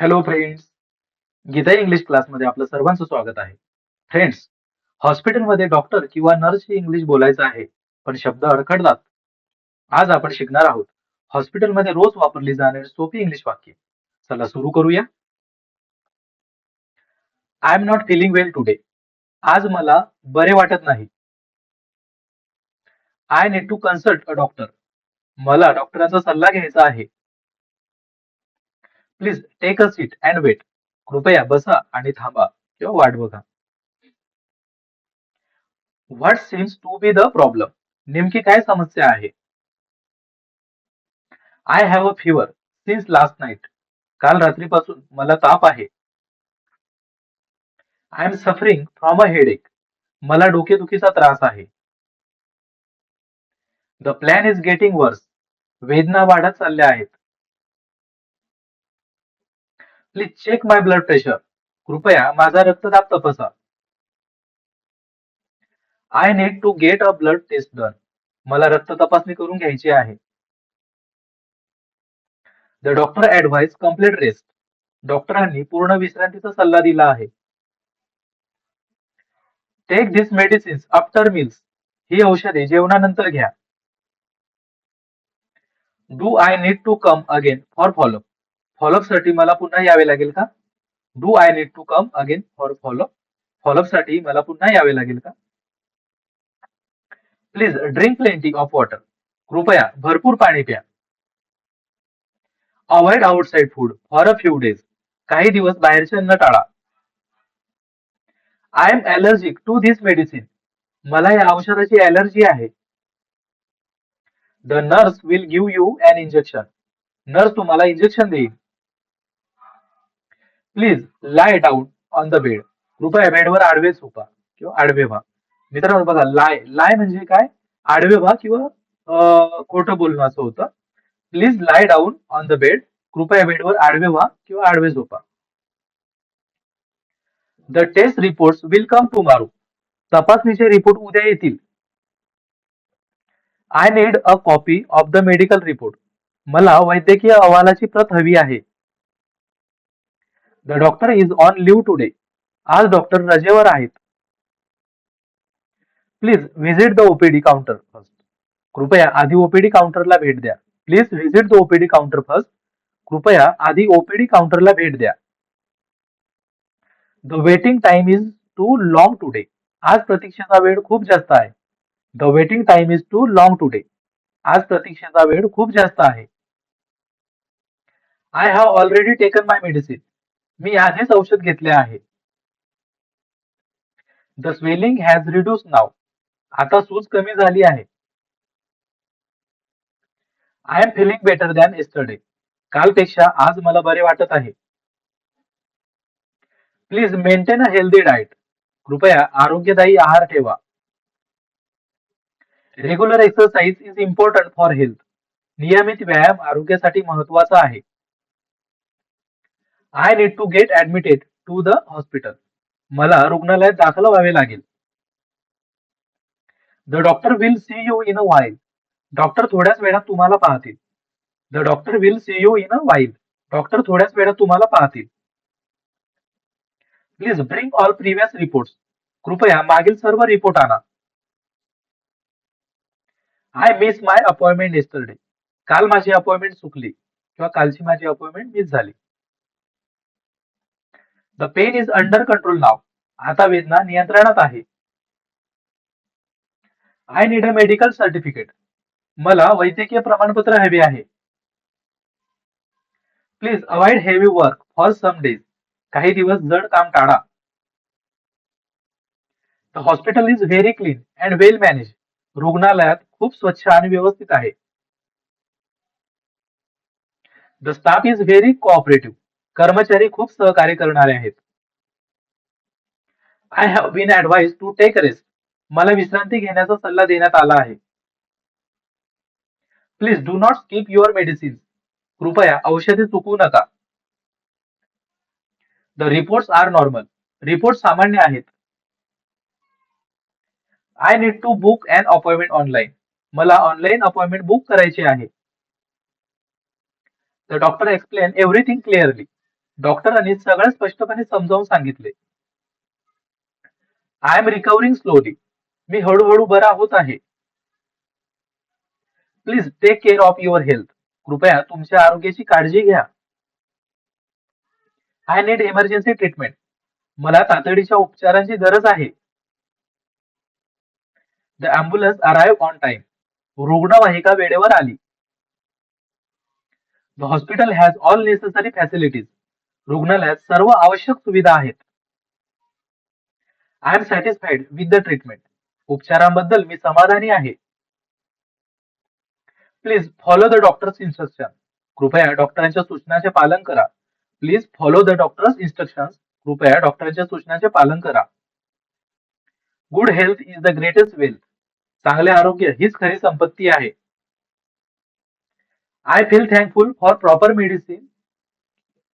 Hello friends Gita English क्लासमध्ये आपलं सर्वांचं स्वागत आहे. फ्रेंड्स हॉस्पिटलमध्ये डॉक्टर किंवा नर्स ही इंग्लिश बोलायचं आहे पण शब्द अडखडतात. आज आपण शिकणार आहोत. हॉस्पिटलमध्ये रोज वापरली जाणारी सोपी इंग्लिश वाक्य. चला सुरू करूया. I am not feeling well today आज मला बरे वाटत नाही. I need to consult a doctor मला डॉक्टरांचा सल्ला घ्यायचा आहे. Please take a seat and wait कृपया बसा आणि थांबा किंवा वाट बघा. What seems to be the problem नेमकी काय समस्या आहे? I have a fever since last night काल रात्रीपासून मला ताप आहे. I am suffering from a headache मला डोकेदुखीचा त्रास आहे. The plan is getting worse वेदना वाढत चालल्या आहेत. Please check my blood pressure कृपया माझा रक्तदाब तपासा. I need to get a blood test done मला रक्त तपासणी करून घ्यायची आहे. The doctor advise complete rest डॉक्टरांनी पूर्ण विश्रांतीचा सल्ला दिला आहे. Take this medicines after meals ही औषधे जेवणानंतर घ्या. Do I need to come again for follow up फॉलोअपसाठी मला पुन्हा यावे लागेल का? Do I need to come again for follow up फॉलोअपसाठी मला पुन्हा यावे लागेल का? Please drink plenty of water कृपया भरपूर पाणी प्या. Avoid outside food for a few days काही दिवस बाहेरचे अन्न टाळा. I am allergic to this medicine मला या औषधाची अलर्जी आहे. The nurse will give you an injection nurse तुम्हाला इंजेक्शन देईल. Please lie down on the bed कृपया बेडवर आडवे झोपा किंवा आडवे व्हा. मित्रांनो बघा लाय लाय म्हणजे काय? आडवे व्हा किंवा खोटं बोलणं असं होतं. Please lie down on the bed कृपया बेडवर आडवे व्हा किंवा आडवे झोपा. The test report will come tomorrow तपासणीचे रिपोर्ट उद्या येतील. I need a copy of the medical report मला वैद्यकीय अहवालाची प्रत हवी आहे. The doctor is on leave today आज डॉक्टर रजेवर आहेत. Please visit the OPD counter first कृपया आधी ओपीडी काउंटरला भेट द्या. Please visit the OPD counter first कृपया आधी ओपीडी काउंटरला भेट द्या. The waiting time is too long today आज प्रतीक्षेचा वेळ खूप जास्त आहे. The waiting time is too long today आज प्रतीक्षेचा वेळ खूप जास्त आहे. I have already taken my medicine मी आधीच औषध घेतले आहे. The swelling has reduce now आता सूज कमी झाली आहे. I am feeling better than yesterday कालपेक्षा आज मला बरे वाटत आहे. Please maintain a healthy diet कृपया आरोग्यदायी आहार ठेवा. Regular exercise is important for health नियमित व्यायाम आरोग्यासाठी महत्त्वाचा आहे. I need to get admitted to the hospital मला रुग्णालयात दाखल व्हावे लागेल. The doctor will see you in a while doctor थोड्याच वेळात तुम्हाला पाहतील. The doctor will see you in a while doctor थोड्याच वेळात तुम्हाला पाहतील. Please bring all previous report कृपया मागील सर्व रिपोर्ट आणा. I miss my appointment yesterday काल माझी अपॉइंटमेंट चुकली. किंवा कालची माझी अपॉइंटमेंट मिस झाली. The pain is under control now आता वेदना नियंत्रणात आहे. I need a medical certificate मला वैद्यकीय प्रमाणपत्र हवे आहे. Please avoid heavy work for some days काही दिवस जड काम टाळा. The hospital is very clean and well manage रुग्णालयात खूप स्वच्छ आणि व्यवस्थित आहे. The staff is very cooperative कर्मचारी खूप सहकार्य करणारे आहेत. I have been advise to take rest मला विश्रांती घेण्याचा सल्ला देण्यात आला आहे. Please do not skip your medicine कृपया औषधे चुकवू नका. The reports are normal report सामान्य आहेत. I need to book an appointment online मला ऑनलाईन अपॉइंटमेंट बुक करायची आहे. The doctor explain everything clearly डॉक्टरांनी सगळं स्पष्टपणे समजावून सांगितले. आय एम रिकव्हरिंग स्लोली मी हळूहळू बरा होत आहे. Please take care of your health कृपया तुमच्या आरोग्याची काळजी घ्या. आय नीड इमर्जन्सी ट्रीटमेंट मला तातडीच्या उपचारांची गरज आहे. The ambulance arrive on time रुग्णवाहिका वेळेवर आली. The hospital has all necessary facilities रुग्णालयात सर्व आवश्यक सुविधा आहेत. I am satisfied with the treatment उपचारांबद्दल मी समाधानी आहे. Please follow the doctor's instruction कृपया डॉक्टरांच्या सूचनांचे पालन करा. Please follow the doctor's instruction कृपया डॉक्टरांच्या सूचनांचे पालन करा. Good health is the greatest wealth चांगले आरोग्य हीच खरी संपत्ती आहे. I feel thankful for proper medicine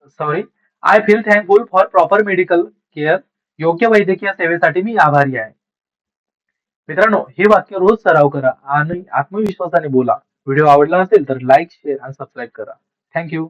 sorry I feel thankful for proper medical care योग्य वैद्यकीय सेवेसाठी मी आभारी आहे. मित्रांनो हे वाक्य रोज सराव करा आणि आत्मविश्वासाने बोला. व्हिडिओ आवडला असेल तर लाईक शेअर आणि सबस्क्राईब करा. Thank you